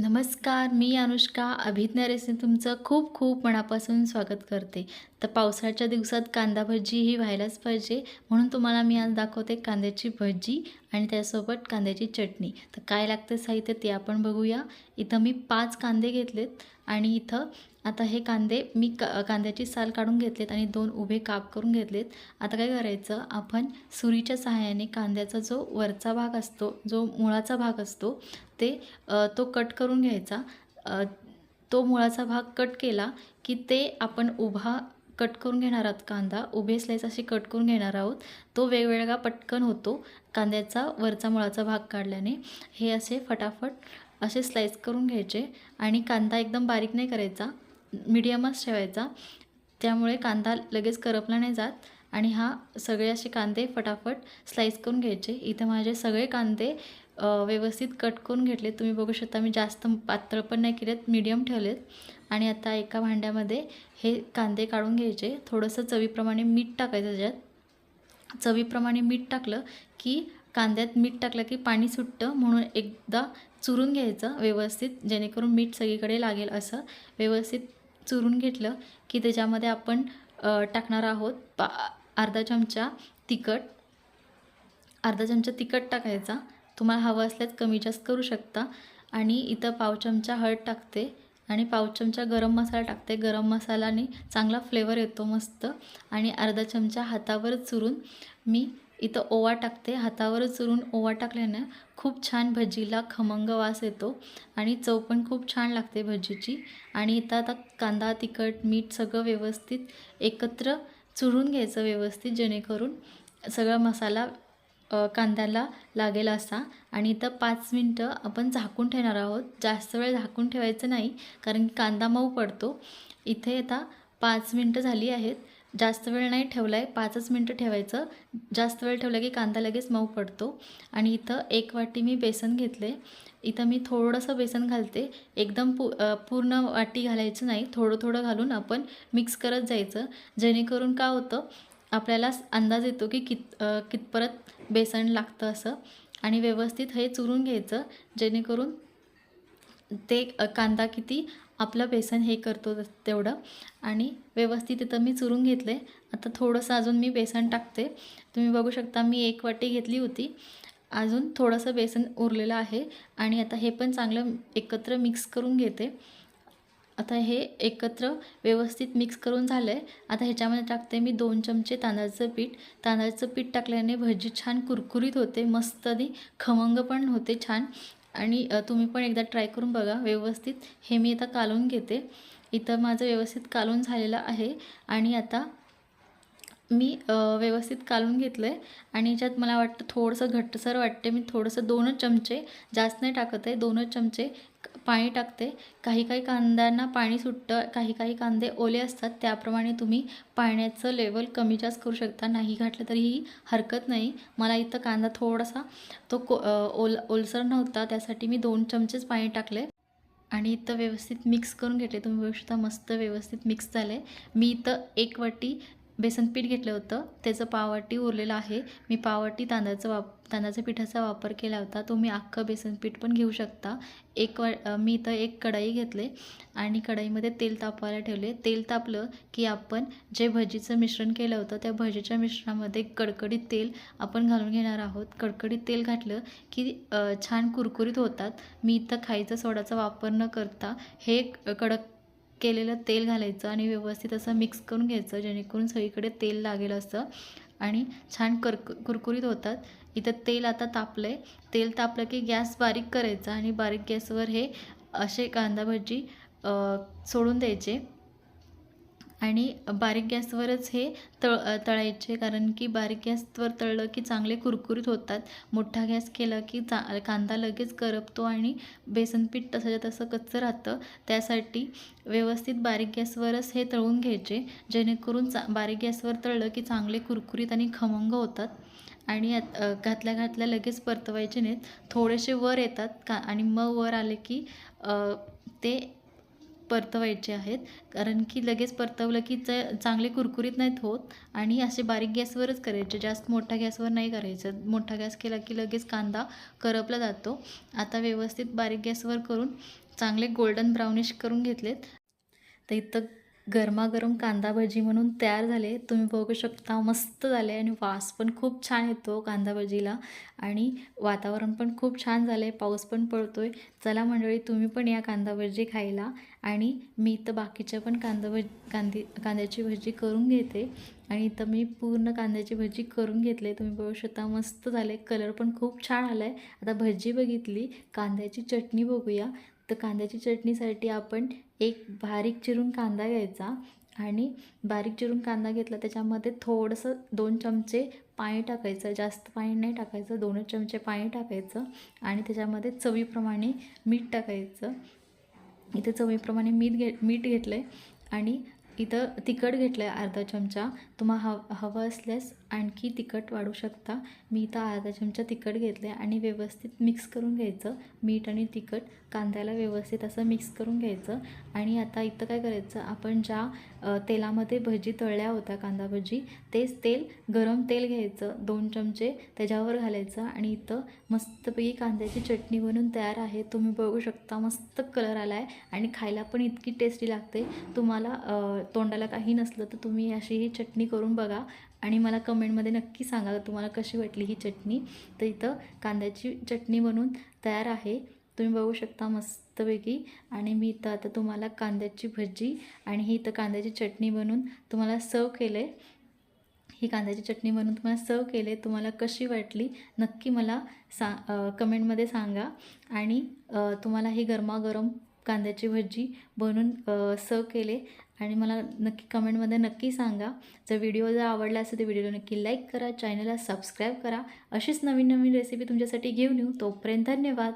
नमस्कार मी अनुष्का. अभिज्ञा रेसिपी तुमचं खूप खूप मनापासून स्वागत करते. तर पावसाळ्याच्या दिवसात कांदा भजी ही व्हायलाच पाहिजे. म्हणून तुम्हाला मी आज दाखवते कांद्याची भजी आणि त्यासोबत कांद्याची चटणी. तर काय लागतं साहित्य ते आपण बघूया. इथं मी पाच कांदे घेतलेत आणि इथं आता हे कांदे मी का कांद्याची साल काढून घेतलेत आणि दोन उभे काप करून घेतलेत. आता काय करायचं? आपण सुरीच्या सहाय्याने कांद्याचा जो वरचा भाग असतो जो मुळाचा भाग असतो ते तो कट करून घ्यायचा. तो मुळाचा भाग कट केला की ते आपण उभा कट करून घेणार आहोत कांदा उभे स्लाईस अशी कट करून घेणार आहोत. तो वेगवेगळा पटकन होतो कांद्याचा वरचा मुळाचा भाग काढल्याने. हे असे फटाफट असे स्लाईस करून घ्यायचे आणि कांदा एकदम बारीक नाही करायचा मिडियमच ठेवायचा. त्यामुळे कांदा लगेच करपला नाही जात आणि हा सगळे असे कांदे फटाफट स्लाईस करून घ्यायचे. इथं माझे सगळे कांदे व्यवस्थित कट करून घेतले तुम्ही बघू शकता मी जास्त पातळ पण नाही केलेत मीडियम ठेवलेत. आणि आता एका भांड्यामध्ये हे कांदे काढून घ्यायचे. थोडंसं चवीप्रमाणे मीठ टाकायचं त्याच्यात. चवीप्रमाणे मीठ टाकलं की कांद्यात मीठ टाकलं की पाणी सुटतं. म्हणून एकदा चुरून घ्यायचं व्यवस्थित जेणेकरून मीठ सगळीकडे लागेल असं. व्यवस्थित चुरून घेतलं की त्याच्यामध्ये आपण टाकणार आहोत पा अर्धा चमचा तिखट. अर्धा चमचा तिखट टाकायचा. तुम्हाला हवं असल्यास कमी जास्त करू शकता. आणि इथं पाव चमचा हळद टाकते. आणि पाव चमचा गरम मसाला टाकते. गरम मसालाने चांगला फ्लेवर येतो मस्त. आणि अर्धा चमचा हातावर चुरून मी इथं ओवा टाकते. हातावर चुरून ओवा टाकल्यानं खूप छान भजीला खमंग वास येतो. आणि चव पण खूप छान लागते भजीची. आणि इथं आता कांदा तिखट मीठ सगळं व्यवस्थित एकत्र चुरून घ्यायचं व्यवस्थित जेणेकरून सगळा मसाला कांद्याला लागेल असा. आणि इथं पाच मिनटं आपण झाकून ठेवणार आहोत. जास्त वेळ झाकून ठेवायचं नाही कारण की कांदा मऊ पडतो. इथे आता पाच मिनटं झाली आहेत. जास्त वेळ नाही ठेवला आहे पाचच मिनटं ठेवायचं. जास्त वेळ ठेवला की कांदा लगेच मऊ पडतो. आणि इथं एक वाटी मी बेसन घेतले इथं मी थोडंसं बेसन घालते. एकदम पू पूर्ण वाटी घालायचं नाही. थोडं थोडं घालून आपण मिक्स करत जायचं. जेणेकरून का होतं आपल्याला अंदाज येतो की कित कितपरत बेसन लागतं असं. आणि व्यवस्थित हे चुरून घ्यायचं जेणेकरून ते कांदा किती आपलं बेसन हे करतो तेवढं. आणि व्यवस्थित इथं मी चुरून घेतले आता थोडंसं अजून मी बेसन टाकते. तुम्ही बघू शकता मी एक वाटी घेतली होती. अजून थोडंसं बेसन उरलेलं आहे. आणि आता हे पण चांगलं एकत्र मिक्स करून घेते. आता हे एकत्र व्यवस्थित मिक्स करून झालं आहे आता ह्याच्यामध्ये टाकते मी दोन चमचे तांदळाचं पीठ. तांदळाचं पीठ टाकल्याने भजी छान कुरकुरीत होते मस्त आणि खमंग पण होते छान. आणि तुम्ही पण एकदा ट्राय करून बघा व्यवस्थित. हे मी आता कालून घेते. इथं माझं व्यवस्थित कालून झालेलं आहे. आणि आता मी व्यवस्थित कालून घेतलं आहे आणि याच्यात मला वाटतं थोडंसं घट्टसर वाटते. मी थोडंसं दोनच चमचे जास्त नाही टाकत आहे दोनच चमचे पाणी टाकते. काही काही कांद्यांना पाणी सुटतं काही काही कांदे ओले असतात. त्याप्रमाणे तुम्ही पाण्याचं लेवल कमी जास्त करू शकता. नाही घातलं तरीही हरकत नाही. मला इथं कांदा थोडासा तो को ओल ओलसर नव्हता. त्यासाठी मी दोन चमचेच पाणी टाकले. आणि इथं व्यवस्थित मिक्स करून घेतले. तुम्ही बघू शकता मस्त व्यवस्थित मिक्स झाले. मी इथं एक वाटी बेसन पीठ घेतलं होतं. त्याचं पावटी उरलेलं आहे. मी पावटी तांदळाचं वाप तांदळाच्या पिठाचा वापर केला होता. तुम्ही अख्खं बेसन पीठ पण घेऊ शकता. एक वा मी इथं एक कढाई घेतले आणि कढाईमध्ये तेल तापवायला ठेवले. तेल तापलं की आपण जे भजीचं मिश्रण केलं होतं त्या भजीच्या मिश्रणामध्ये कडकडीत तेल आपण घालून घेणार आहोत. कडकडीत तेल घातलं की छान कुरकुरीत होतात. मी इथं खायचं सोडाचा वापर न करता हे कडक केलेलं तेल घालायचं आणि व्यवस्थित असं मिक्स करून घ्यायचं जेणेकरून सगळीकडे तेल लागेल असं. आणि छान करक कुरकुरीत होतात. इथं तेल आता तापलं आहे तेल तापलं की गॅस बारीक करायचा आणि बारीक गॅसवर हे असे कांदा भजी सोडून द्यायचे. आणि बारीक गॅसवरच हे तळ तळायचे. कारण की बारीक गॅसवर तळलं की चांगले कुरकुरीत होतात. मोठा गॅस केला की चा कांदा लगेच करपतो आणि बेसनपीठ तसंच्या तसं कच्चं राहतं. त्यासाठी व्यवस्थित बारीक गॅसवरच हे तळून घ्यायचे. जेणेकरून चा बारीक गॅसवर तळलं की चांगले कुरकुरीत आणि खमंग होतात. आणि घातल्या घातल्या लगेच परतवायचे नाहीत. थोडेसे वर येतात का आणि मग वर आले की ते परतवायचे आहेत. कारण की लगेच परतवलं की च चांगले कुरकुरीत नाहीत होत. आणि असे बारीक गॅसवरच करायचे. जास्त मोठ्या गॅसवर नाही करायचं. मोठा गॅस केला की लगेच कांदा करपला जातो. आता व्यवस्थित बारीक गॅसवर करून चांगले गोल्डन ब्राउनिश करून घेतलेत. तर इथं गरमागरम कांदा भजी म्हणून तयार झाले. तुम्ही बघू शकता मस्त झाले आणि वास पण खूप छान येतो कांदा भजीला आणि वातावरण पण खूप छान झालं आहे पाऊस पण पडतो आहे चला मंडळी तुम्ही पण या कांदा भजी खायला. आणि मी इथं बाकीच्या पण कांदा भज कांदी कांद्याची भजी करून घेते. आणि इथं मी पूर्ण कांद्याची भजी करून घेतली. तुम्ही बघू शकता मस्त झाले. कलर पण खूप छान आला आहे आता भजी बघितली. कांद्याची चटणी बघूया. तर कांद्याची चटणीसाठी आपण एक बारीक चिरून कांदा घ्यायचा आणि बारीक चिरून कांदा घेतला. त्याच्यामध्ये थोडंसं दोन चमचे पाणी टाकायचं. जास्त पाणी नाही टाकायचं. दोनच चमचे पाणी टाकायचं. आणि त्याच्यामध्ये चवीप्रमाणे मीठ टाकायचं. इथे चवीप्रमाणे मीठ घे मीठ घेतलं आहे आणि इथं तिखट घेतलं आहे अर्धा चमचा. तुम्हाला हव हवं असल्यास आणखी तिखट वाढू शकता. मी इथं अर्धा चमचा तिखट घेतलं आहे आणि व्यवस्थित मिक्स करून घ्यायचं. मीठ आणि तिखट कांद्याला व्यवस्थित असं मिक्स करून घ्यायचं. आणि आता इथं काय करायचं? आपण ज्या तेलामध्ये भजी तळल्या होत्या कांदा भजी तेच तेल गरम तेल घ्यायचं. दोन चमचे त्याच्यावर घालायचं आणि इथं मस्तपैकी कांद्याची चटणी बनून तयार आहे. तुम्ही बघू शकता मस्त कलर आला आहे आणि खायला पण इतकी टेस्टी लागते. तुम्हाला तोंडाला काही नसलं तर तुम्ही अशी ही चटणी करून बघा आणि मला कमेंटमध्ये नक्की सांगा तुम्हाला कशी वाटली ही चटणी. तर इथं कांद्याची चटणी बनून तयार आहे. तुम्ही बघू शकता मस्तपैकी. आणि मी इथं आता तुम्हाला कांद्याची भजी आणि ही इथं कांद्याची चटणी बनवून तुम्हाला सर्व केलं आहे ही कांद्याची चटणी बनवून तुम्हाला सर्व केले तुम्हाला कशी वाटली नक्की मला सा कमेंटमध्ये सांगा. आणि तुम्हाला ही गरमागरम कांद्याची भजी बनवून सर्व केले आणि मला नक्की कमेंटमध्ये नक्की सांगा. जर व्हिडिओ जर आवडला असेल तर व्हिडिओला नक्की लाईक करा चॅनलला सबस्क्राईब करा. अशीच नवीन नवीन रेसिपी तुमच्यासाठी घेऊन येऊ. तोपर्यंत धन्यवाद.